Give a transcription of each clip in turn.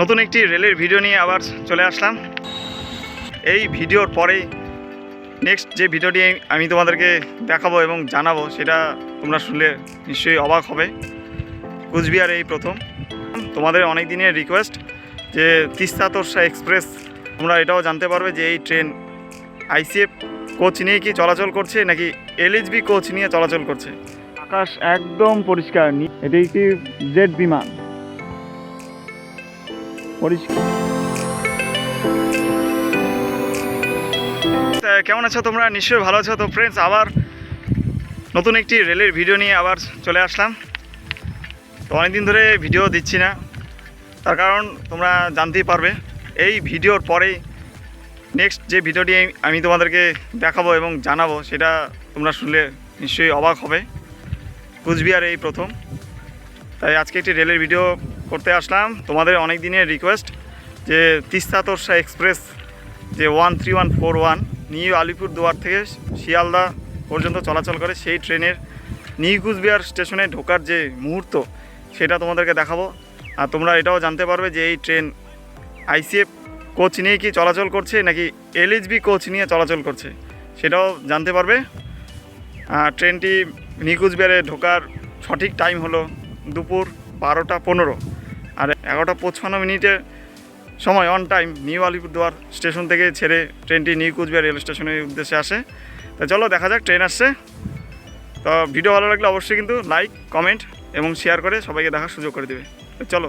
নতুন একটি রেলের ভিডিও নিয়ে আবার চলে আসলাম। এই ভিডিওর পরেই নেক্সট যে ভিডিওটি আমি তোমাদেরকে দেখাবো এবং জানাব, সেটা তোমরা শুনলে নিশ্চয়ই অবাক হবে। কুচবিহার এই প্রথম। তোমাদের অনেক দিনের রিকোয়েস্ট যে তিস্তা তোরসা এক্সপ্রেস তোমরা এটাও জানতে পারবে যে এই ট্রেন আইসিএফ কোচ নিয়ে কি চলাচল করছে নাকি এলএইচবি কোচ নিয়ে চলাচল করছে? আকাশ একদম পরিষ্কার এটি একটি জেট বিমান। পরিষ্কার কেমন আছো তোমরা? নিশ্চয়ই ভালো আছো। তো ফ্রেন্ডস আবার নতুন একটি রেলের ভিডিও নিয়ে আবার চলে আসলাম। তো অনেকদিন ধরে ভিডিও দিচ্ছি না। তার কারণ তোমরা জানতেই পারবে, এই ভিডিওর পরেই নেক্সট যে ভিডিওটি আমি তোমাদেরকে দেখাবো এবং জানাব, সেটা তোমরা শুনলে নিশ্চয়ই অবাক হবে। কুচবিহার এই প্রথম। তাই আজকে একটি রেলের ভিডিও করতে আসলাম। তোমাদের অনেক দিনের রিকোয়েস্ট যে তিস্তা তোরসা এক্সপ্রেস যে one three one four one new Alipur Duar থেকে শিয়ালদা পর্যন্ত চলাচল করে, সেই ট্রেনের নিউ কুচবিহার স্টেশনে ঢোকার যে মুহূর্ত, সেটা তোমাদেরকে দেখাবো। আর তোমরা এটাও জানতে পারবে যে এই ট্রেন আইসিএফ কোচ নিয়ে কি চলাচল করছে, নাকি এলএইচবি কোচ নিয়ে চলাচল করছে, সেটাও জানতে পারবে। আর ট্রেনটি নিউ কুচবিহারে ঢোকার সঠিক টাইম হলো দুপুর বারোটা পনেরো। আর এগারোটা পঁচপান্ন মিনিটে সময় on time new Alipurduar station থেকে ছেড়ে ট্রেনটি নিউ কুচবিহার রেল স্টেশনের উদ্দেশ্যে আসে। তো চলো, দেখা যাক, ট্রেন আসছে। তো ভিডিও ভালো লাগলে অবশ্যই কিন্তু লাইক কমেন্ট এবং শেয়ার করে সবাইকে দেখার সুযোগ করে দেবে। চলো।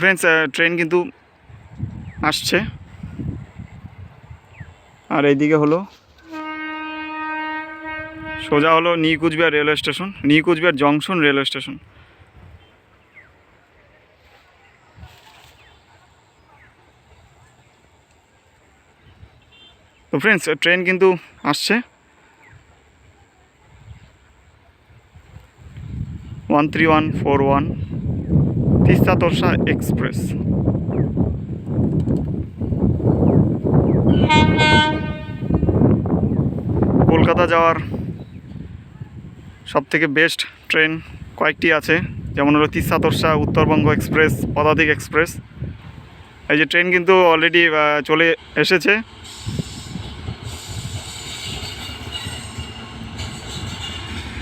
ফ্রেন্ডস ট্রেন কিন্তু আসছে। আর এইদিকে হলো, সোজা হলো new Coochbehar railway station new Coochbehar junction railway station. তো ফ্রেন্ডস ট্রেন কিন্তু আসছে। One three one four one Teesta Torsa express Kolkata যাওয়ার সব থেকে বেস্ট ট্রেন কয়েকটি আছে। যেমন হলো তিস্তা তোরসা উত্তরবঙ্গ এক্সপ্রেস পদাতিক এক্সপ্রেস এই যে ট্রেন কিন্তু অলরেডি চলে এসেছে।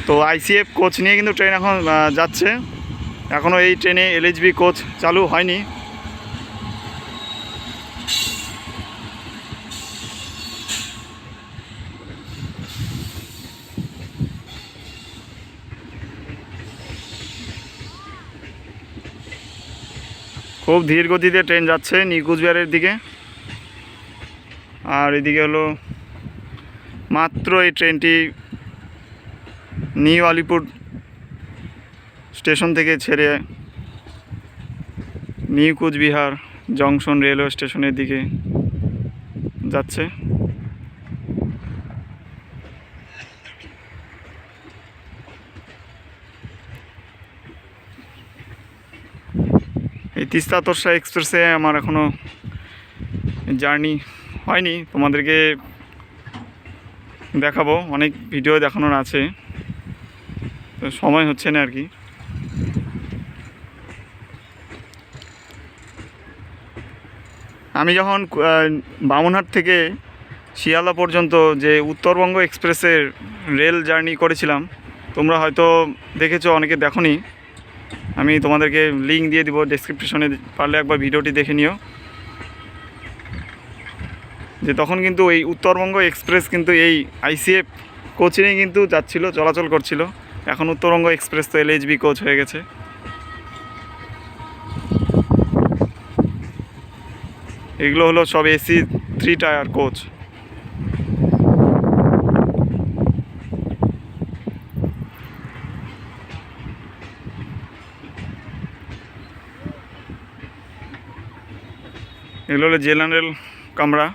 তো আইসিএফ কোচ নিয়ে কিন্তু ট্রেন এখন যাচ্ছে। এখনও এই ট্রেনে এলএইচবি কোচ চালু হয়নি। খুব ধীর গতিতে ট্রেন যাচ্ছে নিউ কুচবিহারের দিকে। আর এদিকে হলো মাত্র এই ট্রেনটি নিউ আলিপুর স্টেশন থেকে ছেড়ে নিউ কুচবিহার জংশন রেলওয়ে স্টেশনের দিকে যাচ্ছে। এই তিস্তা তোরসা এক্সপ্রেসে আমার এখনও জার্নি হয়নি। তোমাদেরকে দেখাবো, অনেক ভিডিও দেখানোর আছে। তো সময় হচ্ছে না আর কি। আমি যখন বামুনহাট থেকে শিয়ালদা পর্যন্ত যে উত্তরবঙ্গ এক্সপ্রেসের রেল জার্নি করেছিলাম, তোমরা হয়তো দেখেছ, অনেকে দেখোনি। আমি তোমাদেরকে লিঙ্ক দিয়ে দিব ডেসক্রিপশনে পারলে একবার ভিডিওটি দেখে নিও। যে তখন কিন্তু এই উত্তরবঙ্গ এক্সপ্রেস কিন্তু এই আইসিএফ কোচিংয়ে কিন্তু যাচ্ছিল, চলাচল করছিল। এখন উত্তরবঙ্গ এক্সপ্রেস তো এলএইচবি কোচ হয়ে গেছে। এগুলো হলো সব এসি থ্রি টায়ার কোচ এগুলো হলো জেনারেল কামরা।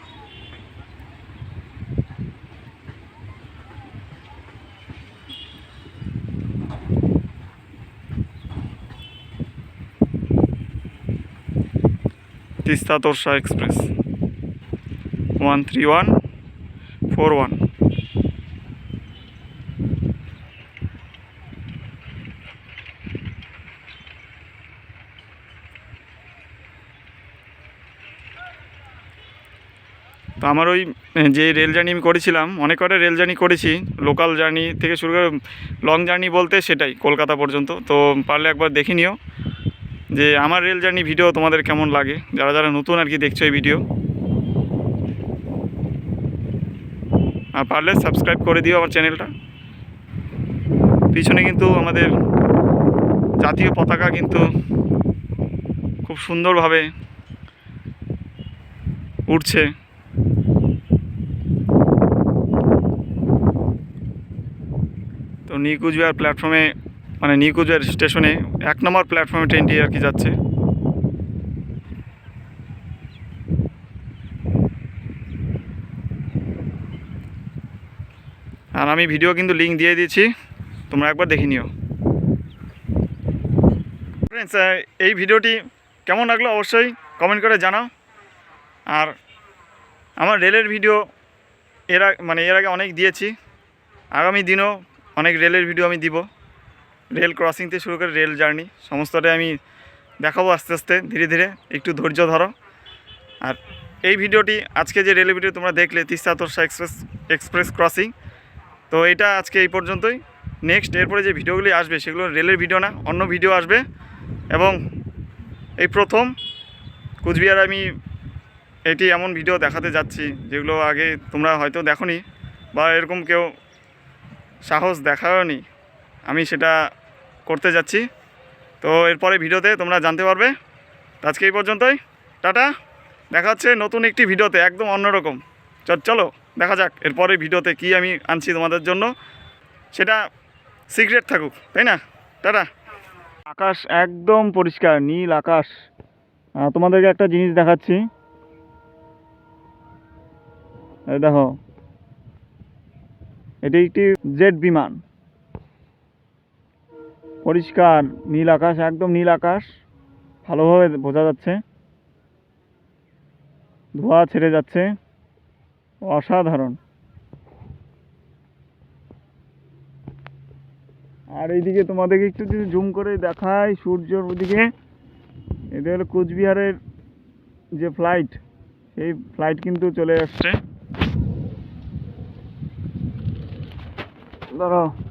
Teesta Torsa express. One three one, four one. তো আমার ওই যে রেল জার্নি আমি করেছিলাম অনেক কটা রেল জার্নি করেছি, লোকাল জার্নি থেকে শুরু করে লং জার্নি বলতে সেটাই, কলকাতা পর্যন্ত। তো পারলে একবার দেখে নিও। যে আমার রেল জার্নি ভিডিও তোমাদের কেমন লাগে? যারা যারা নতুন আর কি দেখছ এই ভিডিও আর পারলে সাবস্ক্রাইব করে দিও আমার চ্যানেলটা পিছনে কিন্তু আমাদের জাতীয় পতাকা কিন্তু খুব সুন্দরভাবে উঠছে তো নিউ কুচবিহার প্ল্যাটফর্মে মানে কুচবিহার স্টেশনে এক নম্বর প্ল্যাটফর্মে ট্রেনটি আর কি যাচ্ছে। আর আমি ভিডিও কিন্তু লিঙ্ক দিয়ে দিয়েছি, তোমরা একবার দেখে নিও। ফ্রেন্ডস এই ভিডিওটি কেমন লাগল অবশ্যই কমেন্ট করে জানাও। আর আমার রেলের ভিডিও এর মানে এর আগে অনেক দিয়েছি। আগামী দিনও অনেক রেলের ভিডিও আমি দিব। রেল ক্রসিং থেকে শুরু করে রেল জার্নি, সমস্তটাই আমি দেখাবো আস্তে আস্তে, ধীরে ধীরে, একটু ধৈর্য ধরো। আর এই ভিডিওটি, আজকে যে রেলের ভিডিও তোমরা দেখলে, Teesta Torsa express express crossing, তো এটা আজকে এই পর্যন্তই। নেক্সট এরপরে যে ভিডিওগুলি আসবে, সেগুলো রেলের ভিডিও না, অন্য ভিডিও আসবে। এবং এই প্রথম কুচবিহার আমি এটি এমন ভিডিও দেখাতে যাচ্ছি, যেগুলো আগে তোমরা হয়তো দেখোনি বা এরকম কেউ সাহস দেখাওনি আমি সেটা করতে যাচ্ছি। তো এরপরে ভিডিওতে তোমরা জানতে পারবে। আজকে এই পর্যন্তই। টাটা। দেখা হচ্ছে নতুন একটি ভিডিওতে। একদম অন্যরকম। চলো, দেখা যাক এরপরে ভিডিওতে কি আমি আনছি তোমাদের জন্য। সেটা সিক্রেট থাকুক, তাই না? টাটা। আকাশ একদম পরিষ্কার, নীল আকাশ। তোমাদেরকে একটা জিনিস দেখাচ্ছি। দেখো। এটি একটি জেট বিমান। পরিষ্কার, নীল আকাশ, একদম নীল আকাশ। ভালোভাবে বোঝা যাচ্ছে। ধোঁয়া ছেড়ে যাচ্ছে। অসাধারণ। আর এইদিকে তোমাদেরকে একটু যদি জুম করে দেখাই, সূর্যর ওদিকে। এটা হলো কোচবিহারের যে ফ্লাইট সেই ফ্লাইট কিন্তু চলে আসছে। ধরো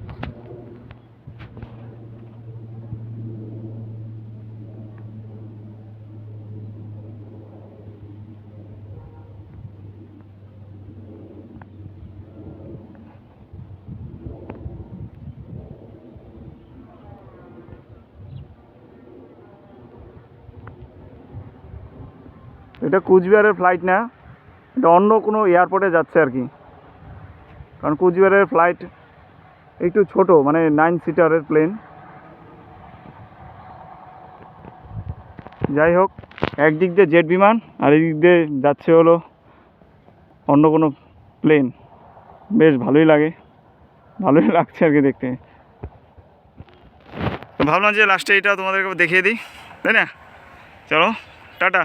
এটা কুচবিহারের ফ্লাইট না। এটা অন্য কোনো এয়ারপোর্টে যাচ্ছে আর কি। কারণ কুচবিহারের ফ্লাইট একটু ছোট মানে নাইন সিটারের প্লেন যাই হোক, একদিক দিয়ে জেট বিমান, আর এদিক দিয়ে যাচ্ছে হলো অন্য কোনো প্লেন বেশ ভালোই লাগে। ভালোই লাগছে আর কি দেখতে। ভাবলাম যে লাস্টে এটা তোমাদেরকে দেখিয়ে দিই। তাই না? চলো, টাটা।